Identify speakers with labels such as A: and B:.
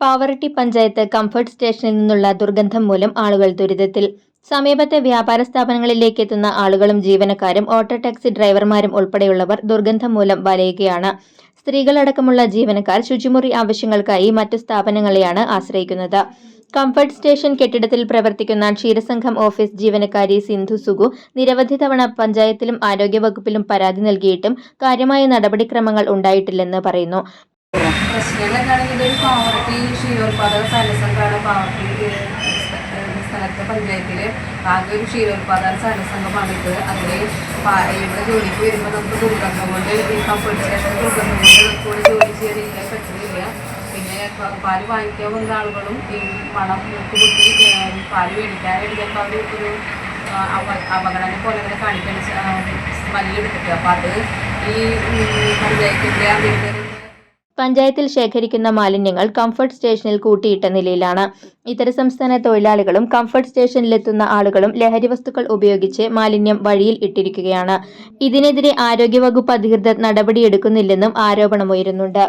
A: Pavaratti panchayat comfort സ്റ്റേഷനിൽ നിന്നുള്ള ദുർഗന്ധം മൂലം ആളുകൾ ദുരിതത്തിൽ. സമീപത്തെ വ്യാപാര സ്ഥാപനങ്ങളിലേക്ക് എത്തുന്ന ആളുകളും ജീവനക്കാരും ഓട്ടോ ടാക്സി ഡ്രൈവർമാരും ഉൾപ്പെടെയുള്ളവർ ദുർഗന്ധം മൂലം വലയുകയാണ്. സ്ത്രീകളടക്കമുള്ള ജീവനക്കാർ ശുചിമുറി ആവശ്യങ്ങൾക്കായി മറ്റു സ്ഥാപനങ്ങളെയാണ് ആശ്രയിക്കുന്നത്. കംഫർട്ട് സ്റ്റേഷൻ കെട്ടിടത്തിൽ പ്രവർത്തിക്കുന്ന ക്ഷീരസംഘം ഓഫീസ് ജീവനക്കാരി സിന്ധു സുഗു നിരവധി തവണ പഞ്ചായത്തിലും ആരോഗ്യവകുപ്പിലും പരാതി നൽകിയിട്ടും കാര്യമായ നടപടിക്രമങ്ങൾ ഉണ്ടായിട്ടില്ലെന്ന് പറയുന്നു.
B: പ്രശ്നം എന്താണെങ്കിൽ ഇതൊരു പാവർട്ടി ക്ഷീരോത്പാദക സഹനസംഘമാണ് പാവർട്ടി സ്ഥലത്തെ പഞ്ചായത്തിൽ ആകെ ഒരു ക്ഷീരോത്പാദന സഹനസംഘമാണ് ഇത്. അതിൽ ഇവിടെ ജോലിക്ക് വരുമ്പോൾ നമുക്ക് ദുർഗന്ധം കൊണ്ട് ഈ കംഫർട്ട് സ്റ്റേഷൻ ദുർഗന്ധം കൊണ്ട് പിന്നെ പാൽ വാങ്ങിക്കാൻ വന്ന ആളുകളും ഈ മണം മൂക്ക് കുത്തി പാൽ മേടിക്കാനായിട്ട് ചിലപ്പോൾ അവർ ഒരു അവ- പോലെ അങ്ങനെ കാണിക്കാൻ സ്മെല്ലെടുത്തിട്ട് അപ്പോൾ അത് ഈ പഞ്ചായത്തിന്റെ അധികൃതർ
A: പഞ്ചായത്തിൽ ശേഖരിക്കുന്ന മാലിന്യങ്ങൾ കംഫർട്ട് സ്റ്റേഷനിൽ കൂട്ടിയിട്ട നിലയിലാണ്. ഇതര സംസ്ഥാന തൊഴിലാളികളും കംഫർട്ട് സ്റ്റേഷനിലെത്തുന്ന ആളുകളും ലഹരി വസ്തുക്കൾ ഉപയോഗിച്ച് മാലിന്യം വഴിയിൽ ഇട്ടിരിക്കുകയാണ്. ഇതിനെതിരെ ആരോഗ്യവകുപ്പ് അധികൃതർ നടപടിയെടുക്കുന്നില്ലെന്നും ആരോപണമുയരുന്നുണ്ട്.